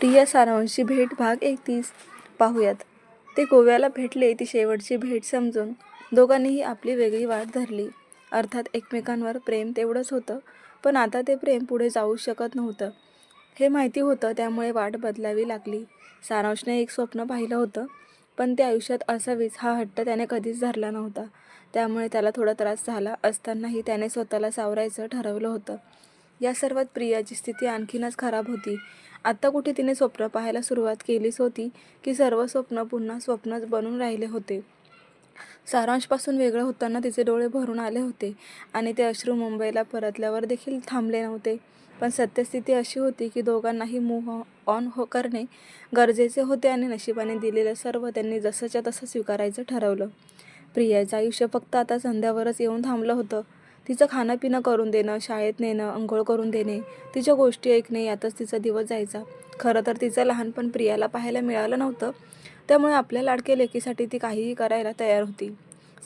प्रिया सारांशची भेट भाग एकतीस. पाहूयात. ते गोव्याला भेटले ती शेवटची भेट समजून दोघांनीही आपली वेगळी वाट धरली. अर्थात एकमेकांवर प्रेम तेवढंच होतं पण आता ते प्रेम पुढे जाऊ शकत नव्हतं. हे माहिती होतं त्यामुळे वाट बदलावी लागली. सारांशने एक स्वप्न पाहिलं होतं पण ते आयुष्यात असावीच हा हट्ट त्याने कधीच धरला नव्हता. त्यामुळे त्याला थोडा त्रास झाला असतानाही त्याने स्वतःला सावरायचं ठरवलं होतं. या सर्वात प्रियाची स्थिती आणखीनच खराब होती. आत्ता कुठे तिने स्वप्न पाहायला सुरुवात केलीच होती की सर्व स्वप्न पुन्हा स्वप्नच बनून राहिले होते. सारांशपासून वेगळं होताना तिचे डोळे भरून आले होते आणि ते अश्रू मुंबईला परतल्यावर देखील थांबले नव्हते. पण सत्यस्थिती अशी होती की दोघांनाही मूव्ह ऑन हो करणे गरजेचे होते आणि नशिबाने दिलेलं सर्व त्यांनी जसंच्या तसं स्वीकारायचं ठरवलं. प्रियाचं आयुष्य फक्त आता संध्यावरच येऊन थांबलं होतं. तिचं खाणं पिणं करून देणं शाळेत नेणं अंघोळ करून देणे तिच्या गोष्टी ऐकणे यातच तिचा दिवस जायचा. खरं तर तिचं लहानपण प्रियाला पाहायला मिळालं नव्हतं. त्यामुळे आपल्या लाडके लेकीसाठी ती काहीही करायला तयार होती.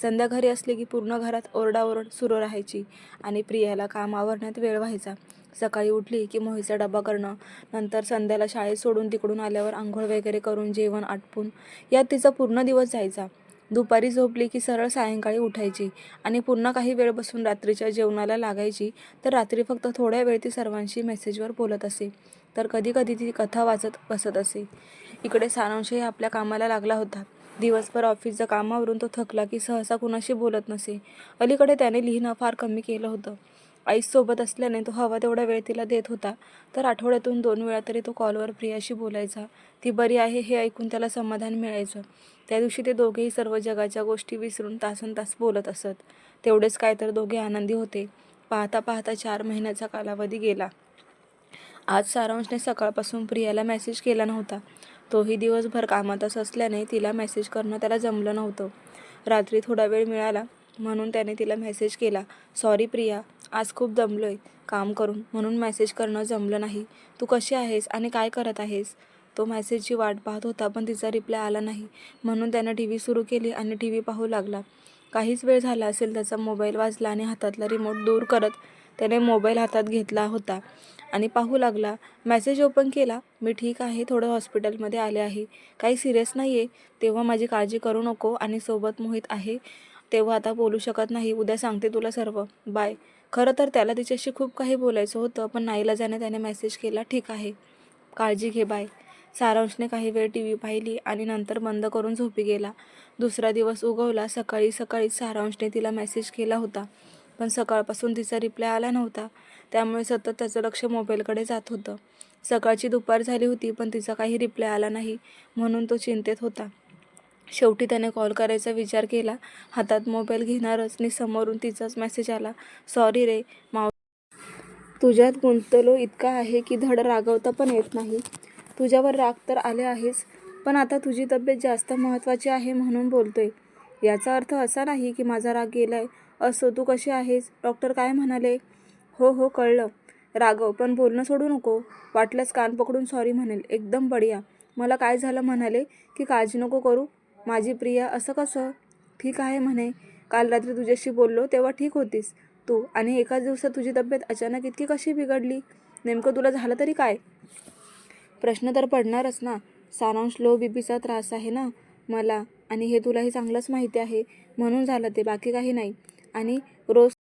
संध्या घरी असली की पूर्ण घरात ओरडाओरड सुरू राहायची आणि प्रियाला काम आवरण्यात वेळ व्हायचा. सकाळी उठली की मोहीचा डबा करणं नंतर संध्याला शाळेत सोडून तिकडून आल्यावर आंघोळ वगैरे करून जेवण आटपून यात तिचा पूर्ण दिवस जायचा. दुपारी झोपली की सरळ सायंकाळी उठायची आणि पुन्हा काही वेळ बसून रात्रीच्या जेवणाला लागायची तर रात्री फक्त थोड्या वेळ ती सर्वांशी मेसेजवर बोलत असे. तर कधी कधी ती कथा वाचत बसत असे. इकडे सारांशही आपल्या कामाला लागला होता. दिवसभर ऑफिसच्या कामावरून तो थकला की सहसा कुणाशी बोलत नसे. अलीकडे त्याने लिहिणं फार कमी केलं होतं. आईसोबत असल्याने तो हवा तेवढा वेळ तिला देत होता. तर आठवड्यातून दोन वेळा तरी तो कॉलवर प्रियाशी बोलायचा. ती बरी आहे हे ऐकून त्याला समाधान मिळायचं. त्या दिवशी ते दोघेही सर्व जगाच्या गोष्टी विसरून तासन तास बोलत असत. तेवढेच काय तर दोघे आनंदी होते. पाहता पाहता चार महिन्याचा कालावधी गेला. आज सारांशने सकाळपासून प्रियाला मेसेज केला नव्हता. तोही दिवसभर कामातच असल्याने तिला मेसेज करणं त्याला जमलं नव्हतं. रात्री थोडा वेळ मिळाला म्हणून त्याने तिला मेसेज केला. सॉरी प्रिया आज खूप दमलो आहे काम करून. म्हणून मेसेज करणं जमलं नाही. तू कशी आहेस आणि काय करत आहेस? तो मेसेजची वाट पाहत होता पण तिचा रिप्लाय आला नाही. म्हणून त्यानं टी व्ही सुरू केली आणि टी व्ही पाहू लागला. काहीच वेळ झाला असेल त्याचा मोबाईल वाजला आणि हातातला रिमोट दूर करत त्याने मोबाईल हातात घेतला होता. आणि पाहू लागला मेसेज ओपन केला. मी ठीक आहे थोडं हॉस्पिटलमध्ये आले आहे. काही सिरियस नाही आहे तेव्हा माझी काळजी करू नको आणि सोबत मोहित आहे. तेव्हा आता बोलू शकत नाही. उद्या सांगते तुला सर्व. बाय खरं तर त्याला तिच्याशी खूप काही बोलायचं होतं पण नाईलाजाने त्याने मेसेज केला ठीक आहे. काळजी घे बाय सारांशने काही वेळ टी व्ही पाहिली आणि नंतर बंद करून झोपी गेला. दुसरा दिवस उगवला. सकाळी सकाळी सारांशने तिला मेसेज केला होता पण सकाळपासून तिचा रिप्लाय आला नव्हता. त्यामुळे सतत त्याचं लक्ष मोबाईलकडे जात होतं. सकाळची दुपार झाली होती पण तिचा काही रिप्लाय आला नाही म्हणून तो चिंतेत होता. शेवटी त्याने कॉल करायचा विचार केला. हातात मोबाईल घेणारच आणि समोरून तिचाच मेसेज आला. सॉरी रे माव तुझ्यात गुंतलो इतका आहे की धड रागवता पण येत नाही. तुझ्यावर राग तर आले आहेस पण आता तुझी तब्येत जास्त महत्त्वाची आहे म्हणून बोलतोय. याचा अर्थ असा नाही की माझा राग गेला आहे असो तू कशी आहेस? डॉक्टर काय म्हणाले? हो हो कळलं. रागव पण बोलणं सोडू नको. वाटलंच कान पकडून सॉरी म्हणेल. एकदम बढिया. मला काय झालं म्हणाले? की काळजी नको करू. माझी प्रिया असं कसं? ठीक आहे म्हणे. काल रात्री तुझ्याशी बोललो तेव्हा ठीक होतीस. तू आणि एकाच दिवसात तुझी तब्येत अचानक इतकी कशी बिघडली? नेमकं तुला झालं तरी काय? प्रश्न तर पडणारच ना. सारांश लो बी पीचा त्रास आहे ना? मला. आणि हे तुलाही चांगलंच माहिती आहे. म्हणून झालं ते बाकी काही नाही. आणि रोज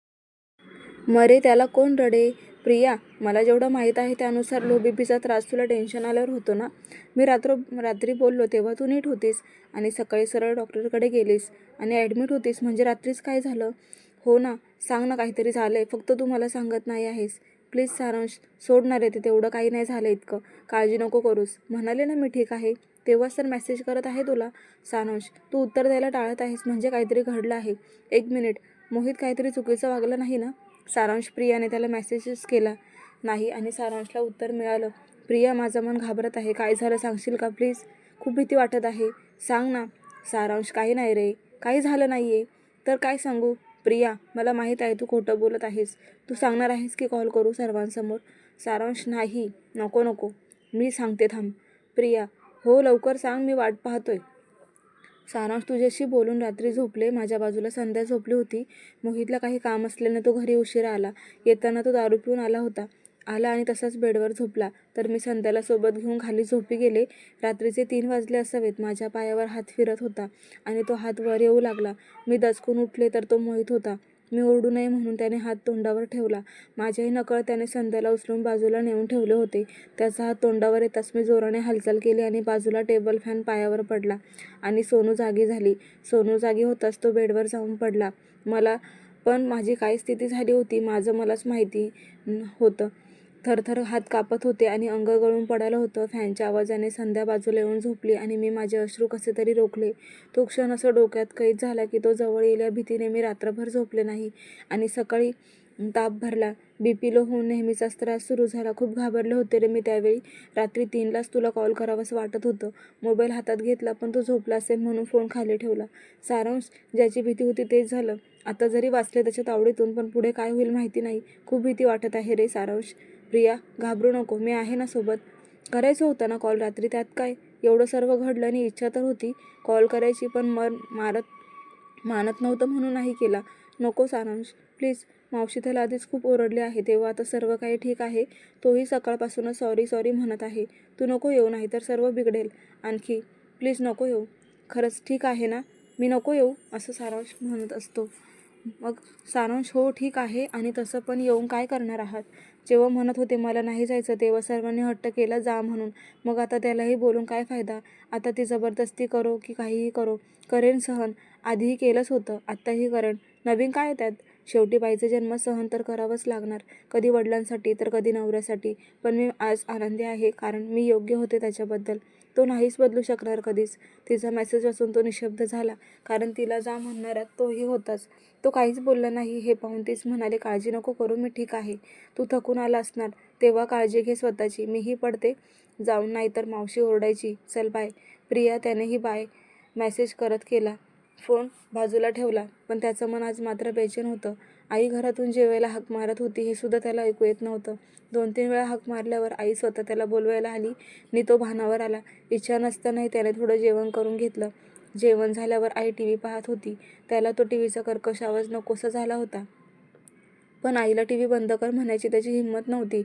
मरे त्याला कोण रडे? प्रिया मला जेवढं माहीत आहे त्यानुसार लोबीबीचा त्रास तुला टेन्शन आल्यावर होतो ना? मी रात्र रात्री बोललो तेव्हा तू नीट होतीस आणि सकाळी सरळ डॉक्टरकडे गेलीस आणि ॲडमिट होतीस. म्हणजे रात्रीच काय झालं? हो ना सांग ना काहीतरी झालं आहे फक्त तू मला सांगत नाही आहेस. प्लीज सारांश सोडणार आहे ते. तेवढं काही नाही झालं इतकं. काळजी नको करूस. म्हणाले ना मी ठीक आहे. तेव्हाच तर मेसेज करत आहे तुला. सारांश तू उत्तर द्यायला टाळत आहेस. म्हणजे काहीतरी घडलं आहे. एक मिनिट मोहित काहीतरी चुकीचं वागलं नाही ना? सारांश प्रियाने त्याला मेसेजेस केला. नाही आणि सारांशला उत्तर मिळालं. प्रिया माझं मन घाबरत आहे. काय झालं सांगशील का प्लीज खूप भीती वाटत आहे. सांग ना. सारांश काही नाही रे. काही झालं नाही आहे तर काय सांगू? प्रिया मला माहीत आहे तू खोटं बोलत आहेस. तू सांगणार आहेस की कॉल करू सर्वांसमोर? सारांश नाही. नको नको. मी सांगते थांब. प्रिया हो लवकर सांग. मी वाट पाहतोय. सारांश तुझ्याशी बोलून रात्री झोपले. माझ्या बाजूला संध्या झोपली होती. मोहितला काही काम असल्याने तो घरी उशिरा आला. येताना तो दारू पिऊन आला होता. आला आणि तसाच बेडवर झोपला. तर मी संध्याला सोबत घेऊन खाली झोपी गेले. रात्रीचे तीन वाजले असावेत. माझ्या पायावर हात फिरत होता आणि तो हात वर येऊ लागला. मी दचकून उठले तर तो मोहित होता. मी ओरडू नये म्हणून त्याने हात तोंडावर ठेवला. माझ्याही नकळ त्याने संध्याला उचलून बाजूला नेऊन ठेवले होते. त्याचा हात तोंडावर येताच मी जोराने हालचाल केली आणि बाजूला टेबल फॅन पायावर पडला आणि सोनू जागी झाली. सोनू जागी होताच तो बेडवर जाऊन पडला. मला पण माझी काय स्थिती झाली होती माझं मलाच माहिती होतं. थरथर हात कापत होते आणि अंग गळून पडायला होतं. फॅनच्या आवाजाने संध्या बाजूला येऊन झोपली आणि मी माझे अश्रू कसे तरी रोखले. तो क्षण असं डोक्यात कैद झाला की तो जवळ येल्या भीतीने मी रात्रभर झोपले नाही आणि सकाळी ताप भरला. बीपी लो होऊन नेहमीचाच त्रास सुरू झाला. खूप घाबरले होते रे मी त्यावेळी. रात्री तीनलाच तुला कॉल करावंसं वाटत होतं. मोबाईल हातात घेतला पण तो झोपला असेल म्हणून फोन खाली ठेवला. सारांश ज्याची भीती होती तेच झालं. आता जरी वाचले त्याच्या तावडीतून पण पुढे काय होईल माहिती नाही. खूप भीती वाटत आहे रे सारांश. प्रिया घाबरू नको मी आहे ना सोबत. करायचं होतं ना कॉल रात्री? त्यात काय? एवढं सर्व घडलं आणि इच्छा तर होती. कॉल करायची पण मन मारत मानत नव्हतं म्हणून नाही केला. नको सारांश. प्लीज मावशी त्याला आधीच खूप ओरडले आहे. तेव्हा आता सर्व काही ठीक आहे. तोही सकाळपासूनच सॉरी सॉरी म्हणत आहे. तू नको येऊ नाही तर सर्व बिघडेल. आणखी प्लीज नको येऊ. खरंच ठीक आहे ना? मी नको येऊ असं सारांश म्हणत असतो. मग सारांश हो ठीक आहे. आणि तसं पण येऊन काय करणार आहात? जेव्हा म्हणत होते मला नाही जायचं तेव्हा सर्वांनी हट्ट केला जा म्हणून. मग आता त्यालाही बोलून काय फायदा? आता ती जबरदस्ती करो की काहीही करो. करेन सहन. आधीही केलंच होतं. आत्ताही करेन. नवीन काय त्यात शेवटी बाईचा जन्म सहन तर करावंच लागणार. कधी वडिलांसाठी तर कधी नवऱ्यासाठी. पण मी आज आनंदी आहे कारण मी योग्य होते त्याच्याबद्दल. तो नाहीच बदलू शकणार कधीच. तिचा मेसेज वाचून तो निशब्द झाला. कारण तिला जा म्हणणारा तोही होताच. तो काहीच बोलला नाही. हे पाहून तीच म्हणाले काळजी नको करू मी ठीक आहे. तू थकून आला असणार. तेव्हा काळजी घे स्वतःची. मीही पडते. जाऊन नाही तर मावशी ओरडायची. चल बाय. प्रिया त्यानेही बाय मेसेज करत केला. फोन बाजूला ठेवला पण त्याचं मन आज मात्र बेचैन होतं. आई घरातून जेवायला हाक मारत होती हे सुद्धा त्याला ऐकू येत नव्हतं. दोन तीन वेळा हाक मारल्यावर आई स्वतः त्याला बोलवायला आली नी तो भानावर आला. इच्छा नसतानाही त्याने थोडं जेवण करून घेतलं. जेवण झाल्यावर आई टी व्ही पाहत होती. त्याला तो टी व्हीचा कर्कश आवाज नकोसा झाला होता. पण आईला टी व्ही बंद कर म्हणायची त्याची हिंमत नव्हती.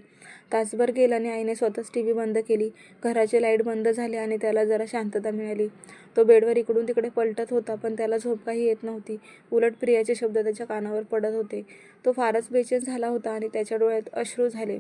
तासभर गेला आणि आईने स्वतःच टी व्ही बंद केली. घराचे लाइट बंद झाले आणि त्याला जरा शांतता मिळाली. तो बेडवर इकडून तिकडे पलटत होता पण त्याला झोप काही येत नव्हती. उलट प्रियाचे शब्द त्याच्या कानावर पडत होते. तो फारच बेचैन झाला होता आणि त्याच्या डोळ्यात अश्रू झाले.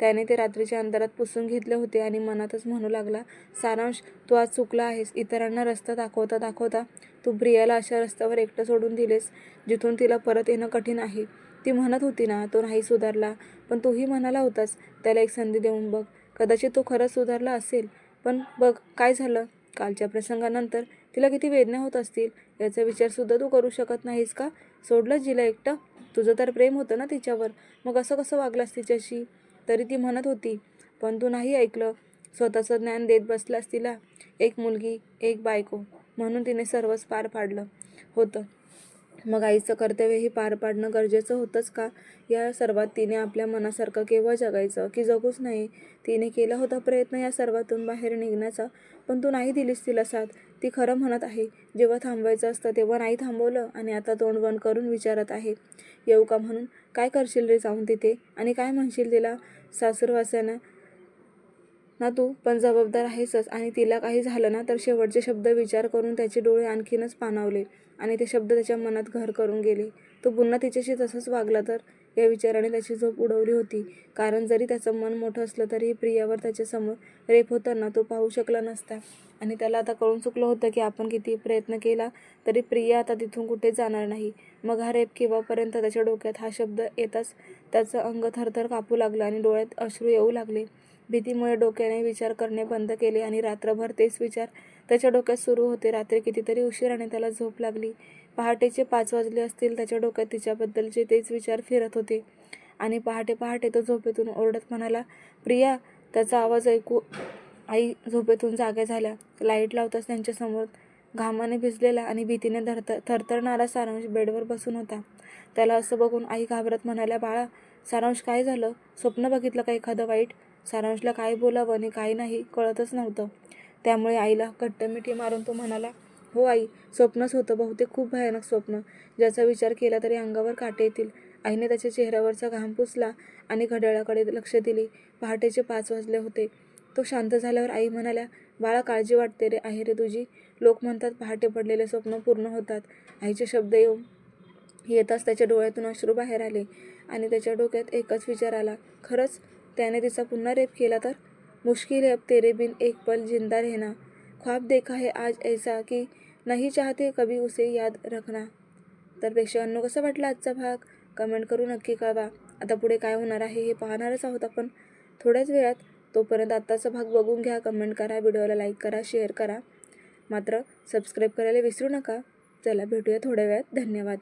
त्याने ते रात्रीच्या अंधारात पुसून घेतले होते आणि मनातच म्हणू लागला सारांश तू आज चुकला आहेस. इतरांना रस्ता दाखवता दाखवता तू प्रियाला अशा रस्त्यावर एकटं सोडून दिलेस जिथून तिला परत येणं कठीण आहे. ती म्हणत होती ना तो नाही सुधारला. पण तूही म्हणाला होतास त्याला एक संधी देऊन बघ. कदाचित तो खरंच सुधारला असेल. पण बघ काय झालं? कालच्या प्रसंगानंतर तिला किती वेदना होत असतील? याचा विचारसुद्धा तू करू शकत नाहीस का? सोडलंच जिला एकटं. तुझं तर प्रेम होतं ना तिच्यावर. मग असं कसं वागलास तिच्याशी? तरी ती म्हणत होती पण तू नाही ऐकलं. स्वतःचं ज्ञान देत बसलास तिला. एक मुलगी एक बायको. म्हणून तिने सर्वच पार पाडलं. होतं. मग आईचं कर्तव्यही पार पाडणं गरजेचं होतंच का? या सर्वात तिने आपल्या मनासारखं केव्हा जगायचं? की जगूच नाही? तिने केला होता प्रयत्न या सर्वातून बाहेर निघण्याचा. पण तू नाही दिलीस तिला साथ. ती खरं म्हणत आहे. जेव्हा थांबवायचं असतं तेव्हा नाही थांबवलं आणि आता तोंड बंद करून विचारत आहे. येऊ का म्हणून? काय करशील रे जाऊन तिथे? आणि काय म्हणशील तिला? सासूरवासानं ना तू पण जबाबदार आहेसच आणि तिला काही झालं ना तर शेवटचे शब्द विचार करून त्याचे डोळे आणखीनच पाणावले. आणि ते शब्द त्याच्या मनात घर करून गेले. तो पुन्हा तिच्याशी तसंच वागला तर? या विचाराने त्याची झोप उडवली होती. कारण जरी त्याचं मन मोठं असलं तरी प्रियावर त्याच्यासमोर रेप होताना तो पाहू शकला नसता. आणि त्याला आता कळून चुकलं होतं की आपण किती प्रयत्न केला तरी प्रिया आता तिथून कुठे जाणार नाही. मग हा रेप केव्हापर्यंत त्याच्या डोक्यात हा शब्द येताच त्याचं अंग थरथर कापू लागलं आणि डोळ्यात अश्रू येऊ लागले. भीतीमुळे डोक्याने विचार करणे बंद केले आणि रात्रभर तेच विचार त्याच्या डोक्यात सुरू होते रात्री कितीतरी उशिराने त्याला झोप लागली. पहाटेचे पाच वाजले असतील त्याच्या डोक्यात तिच्याबद्दलचे तेच विचार फिरत होते. आणि पहाटे पहाटे तो झोपेतून ओरडत म्हणाला प्रिया त्याचा आवाज ऐकू आई झोपेतून जाग्या झाल्या. लाइट लावताच त्यांच्यासमोर घामाने भिजलेला आणि भीतीने धरत थरथरणारा सारांश बेडवर बसून होता. त्याला असं बघून आई घाबरत म्हणाल्या बाळा सारांश काय झालं? स्वप्न बघितलं का एखादं वाईट? सारांशला काय बोलावं आणि काय नाही कळतच नव्हतं. त्यामुळे आईला घट्ट मिठी मारून तो म्हणाला हो आई स्वप्नच होतं बहुतेक खूप भयानक स्वप्न. ज्याचा विचार केला तरी अंगावर काटे येतील. आईने त्याच्या चेहऱ्यावरचा घाम पुसला आणि घड्याळाकडे लक्ष दिली. पहाटेचे पाच वाजले होते. तो शांत झाल्यावर आई म्हणाल्या बाळा काळजी वाटते रे आहे रे तुझी. लोक म्हणतात पहाटे पडलेले स्वप्न पूर्ण होतात. आईचे शब्द येऊन येताच त्याच्या डोळ्यातून अश्रू बाहेर आले आणि त्याच्या डोक्यात एकच विचार आला. खरंच? त्याने तिचा पुन्हा रेप केला तर? मुश्किल है अब तेरे बिन एक पल जिंदा रहना। ख्वाब देखा है आज ऐसा की नहीं चाहते कभी उसे याद रखना। तर प्रेक्षकांनो कसा वाटला आजचा भाग? कमेंट करू नक्की कळवा. आता पुढे काय होणार आहे हे पाहणारच आहोत आपण. थोड्याच वेळात तोपर्यंत आत्ताचा भाग बघून घ्या कमेंट करा व्हिडिओला लाईक करा शेअर करा. मात्र सबस्क्राईब करायला विसरू नका. चला भेटूया थोड्या वेळात. धन्यवाद.